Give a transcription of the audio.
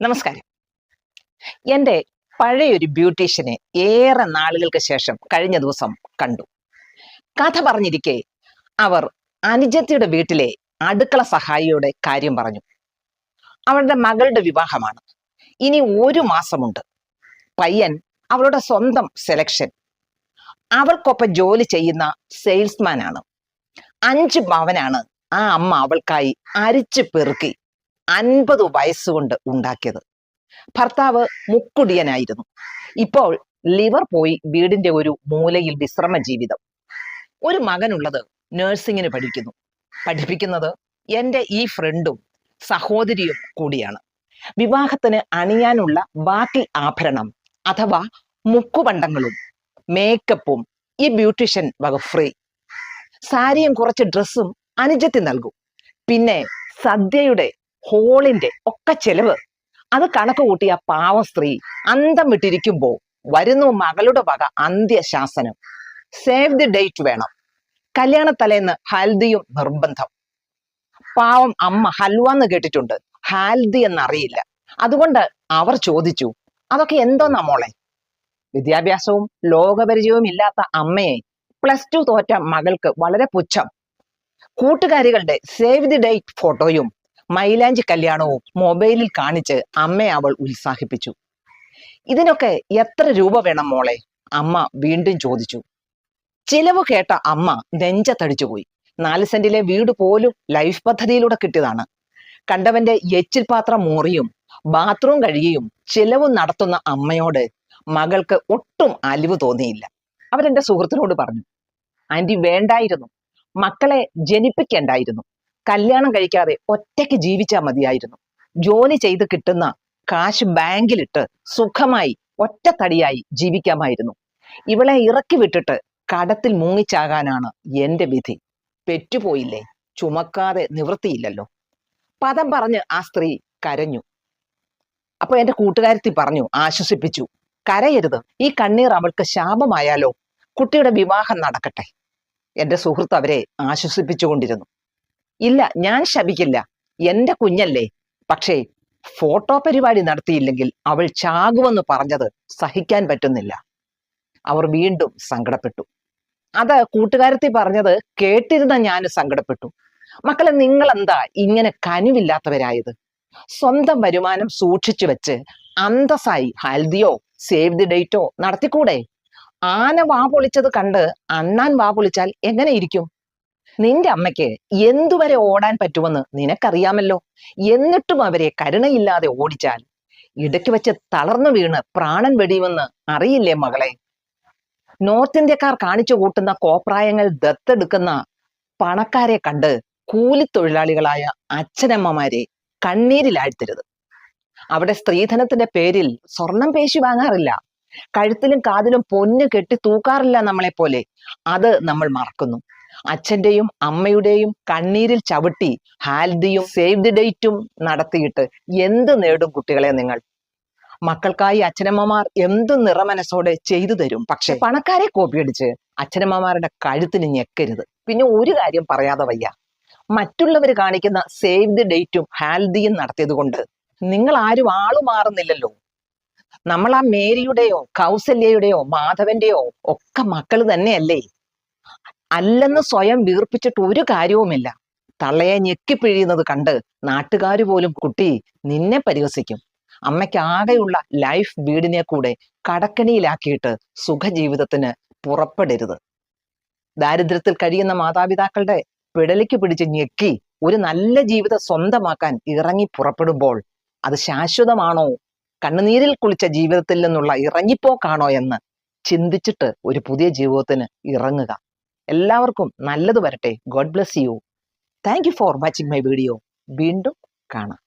നമസ്കാരം. എന്റെ പഴയൊരു ബ്യൂട്ടീഷ്യനെ ഏറെ നാളുകൾക്ക് ശേഷം കഴിഞ്ഞ ദിവസം കണ്ടു. കഥ പറഞ്ഞിരിക്കെ അവർ അനുജത്തിയുടെ വീട്ടിലെ അടുക്കള സഹായിയുടെ കാര്യം പറഞ്ഞു. അവളുടെ മകളുടെ വിവാഹമാണ്. ഇനി ഒരു മാസമുണ്ട്. പയ്യൻ അവളുടെ സ്വന്തം സെലക്ഷൻ അവൾക്കൊപ്പം ജോലി ചെയ്യുന്ന സെയിൽസ്മാനാണ് അഞ്ച് ഭവനാണ് ആ അമ്മ അവൾക്കായി അരിച്ചു പെറുക്കി അൻപത് വയസ്സുകൊണ്ട് ഉണ്ടാക്കിയത്. ഭർത്താവ് മുക്കുടിയനായിരുന്നു. ഇപ്പോൾ ലിവർ പോയി വീടിന്റെ ഒരു മൂലയിൽ വിശ്രമ ജീവിതം. ഒരു മകനുള്ളത് നഴ്സിങ്ങിന് പഠിക്കുന്നു. പഠിപ്പിക്കുന്നത് എന്റെ ഈ ഫ്രണ്ടും സഹോദരിയും കൂടിയാണ്. വിവാഹത്തിന് അണിയാനുള്ള ബാക്കി ആഭരണം അഥവാ മുക്കുപണ്ടങ്ങളും മേക്കപ്പും ഈ ബ്യൂട്ടീഷ്യൻ വക ഫ്രീ സാരിയും കുറച്ച് ഡ്രസ്സും അനുജത്തി നൽകും. പിന്നെ സദ്യയുടെ ഹോളിന്റെ ഒക്കെ ചെലവ്. അത് കണക്ക് കൂട്ടിയ പാവ സ്ത്രീ അന്തം വിട്ടിരിക്കുമ്പോ വരുന്നു മകളുടെ വക അന്ത്യശാസനം. സേവ് ദി ഡേറ്റ് വേണം. കല്യാണ തലേന്ന് ഹൽദിയും നിർബന്ധം. പാവം അമ്മ ഹൽവ എന്ന് കേട്ടിട്ടുണ്ട്. ഹാൽദി എന്നറിയില്ല. അതുകൊണ്ട് അവർ ചോദിച്ചു അതൊക്കെ എന്തോന്നാ മോളെ? വിദ്യാഭ്യാസവും ലോകപരിചയവും ഇല്ലാത്ത അമ്മയെ പ്ലസ് ടു തോറ്റ മകൾക്ക് വളരെ പുച്ഛം. കൂട്ടുകാരികളുടെ സേവ് ദി ഡേറ്റ് ഫോട്ടോയും മൈലാഞ്ചി കല്യാണവും മൊബൈലിൽ കാണിച്ച് അമ്മയെ അവൾ ഉത്സാഹിപ്പിച്ചു. ഇതിനൊക്കെ എത്ര രൂപ വേണം മോളെ? അമ്മ വീണ്ടും ചോദിച്ചു. ചിലവ് കേട്ട അമ്മ നെഞ്ചത്തടിച്ചുപോയി നാല് സെന്റിലെ വീട് പോലും ലൈഫ് പദ്ധതിയിലൂടെ കിട്ടിയതാണ്. കണ്ടവന്റെ എച്ചിൽ പാത്രം മോറിയും ബാത്റൂം കഴുകിയും ചിലവ് നടത്തുന്ന അമ്മയോട് മകൾക്ക് ഒട്ടും അലിവ് തോന്നിയില്ല. അവരെന്റെ സുഹൃത്തിനോട് പറഞ്ഞു ആന്റി വേണ്ടായിരുന്നു. മക്കളെ ജനിപ്പിക്കേണ്ടായിരുന്നു. കല്യാണം കഴിക്കാതെ ഒറ്റയ്ക്ക് ജീവിച്ചാൽ മതിയായിരുന്നു. ജോലി ചെയ്ത് കിട്ടുന്ന കാശ് ബാങ്കിലിട്ട് സുഖമായി ഒറ്റത്തടിയായി ജീവിക്കാമായിരുന്നു. ഇവളെ ഇറക്കി വിട്ടിട്ട് കടത്തിൽ മുങ്ങിച്ചാകാനാണ് എന്റെ വിധി. പെറ്റുപോയില്ലേ? ചുമക്കാതെ നിവൃത്തിയില്ലല്ലോ. പദം പറഞ്ഞ് ആ സ്ത്രീ കരഞ്ഞു. അപ്പൊ എന്റെ കൂട്ടുകാരത്തി പറഞ്ഞു ആശ്വസിപ്പിച്ചു കരയരുത്. ഈ കണ്ണീർ അവൾക്ക് ശാപമായാലോ? കുട്ടിയുടെ വിവാഹം നടക്കട്ടെ. എന്റെ സുഹൃത്ത് അവരെ ആശ്വസിപ്പിച്ചുകൊണ്ടിരുന്നു. ഇല്ല ഞാൻ ശപിക്കില്ല. എന്റെ കുഞ്ഞല്ലേ. പക്ഷേ ഫോട്ടോ പരിപാടി നടത്തിയില്ലെങ്കിൽ അവൾ ചാകുമെന്ന് പറഞ്ഞത് സഹിക്കാൻ പറ്റുന്നില്ല. അവർ വീണ്ടും സങ്കടപ്പെട്ടു. അത് കൂട്ടുകാരത്തി പറഞ്ഞത് കേട്ടിരുന്ന ഞാൻ സങ്കടപ്പെട്ടു. മക്കളെ നിങ്ങൾ എന്താ ഇങ്ങനെ കനിവില്ലാത്തവരായത്? സ്വന്തം വരുമാനം സൂക്ഷിച്ചു വെച്ച് അന്തസ്സായി ഹൽദിയോ സേവ് ദി ഡേറ്റോ നടത്തിക്കൂടെ? ആന വാ പൊളിച്ചത് കണ്ട് അണ്ണാൻ വാ പൊളിച്ചാൽ എങ്ങനെ ഇരിക്കും? നിന്റെ അമ്മയ്ക്ക് എന്തുവരെ ഓടാൻ പറ്റുമെന്ന് നിനക്കറിയാമല്ലോ. എന്നിട്ടും അവരെ കരുണയില്ലാതെ ഓടിച്ചാൽ ഇടയ്ക്ക് വെച്ച് തളർന്നു വീണ് പ്രാണൻ വെടിയുമെന്ന് അറിയില്ലേ മകളെ? നോർത്ത് ഇന്ത്യക്കാർ കാണിച്ചു കൂട്ടുന്ന കോപ്രായങ്ങൾ ദത്തെടുക്കുന്ന പണക്കാരെ കണ്ട് കൂലിത്തൊഴിലാളികളായ അച്ഛനമ്മമാരെ കണ്ണീരിലാഴ്ത്തരുത്. അവിടെ സ്ത്രീധനത്തിന്റെ പേരിൽ സ്വർണം പേശി വാങ്ങാറില്ല. കഴുത്തിലും കാതിലും പൊന്ന് കെട്ടി തൂക്കാറില്ല നമ്മളെ പോലെ അത് നമ്മൾ മറക്കുന്നു. അച്ഛന്റെയും അമ്മയുടെയും കണ്ണീരിൽ ചവിട്ടി ഹാൽദിയും സേവ് ദി ഡേറ്റും നടത്തിയിട്ട് എന്ത് നേടും കുട്ടികളെ നിങ്ങൾ? മക്കൾക്കായി അച്ഛനമ്മമാർ എന്ത് നിറമനസോടെ ചെയ്തു തരും? പക്ഷെ പണക്കാരെ കോപ്പിയടിച്ച് അച്ഛനമ്മമാരുടെ കഴുത്തിന് ഞെക്കരുത്. പിന്നെ ഒരു കാര്യം പറയാതെ വയ്യ. മറ്റുള്ളവർ കാണിക്കുന്ന സേവ് ദി ഡേറ്റും ഹാൽദിയും നടത്തിയത് കൊണ്ട് നിങ്ങൾ ആരും ആളു മാറുന്നില്ലല്ലോ. നമ്മൾ ആ മേരിയുടെയോ കൗസല്യയുടെയോ മാധവന്റെയോ ഒക്കെ മക്കൾ തന്നെയല്ലേ? അല്ലെന്ന് സ്വയം വീർപ്പിച്ചിട്ട് ഒരു കാര്യവുമില്ല. തള്ളയെ ഞെക്കിപ്പിഴിയുന്നത് കണ്ട് നാട്ടുകാർ പോലും കുട്ടി നിന്നെ പരിഹസിക്കും. അമ്മയ്ക്ക് ആകെയുള്ള ലൈഫ് വീടിനെ കൂടെ കടക്കണിയിലാക്കിയിട്ട് സുഖജീവിതത്തിന് പുറപ്പെടരുത്. ദാരിദ്ര്യത്തിൽ കഴിയുന്ന മാതാപിതാക്കളുടെ പിടലിക്ക് പിടിച്ച് ഞെക്കി ഒരു നല്ല ജീവിതം സ്വന്തമാക്കാൻ ഇറങ്ങി പുറപ്പെടുമ്പോൾ അത് ശാശ്വതമാണോ? കണ്ണുനീരിൽ കുളിച്ച ജീവിതത്തിൽ നിന്നുള്ള ഇറങ്ങിപ്പോക്കാണോ എന്ന് ചിന്തിച്ചിട്ട് ഒരു പുതിയ ജീവിതത്തിന് ഇറങ്ങുക. എല്ലാവർക്കും നല്ലത് വരട്ടെ. God bless you thank you for watching my video വീണ്ടും കാണാം.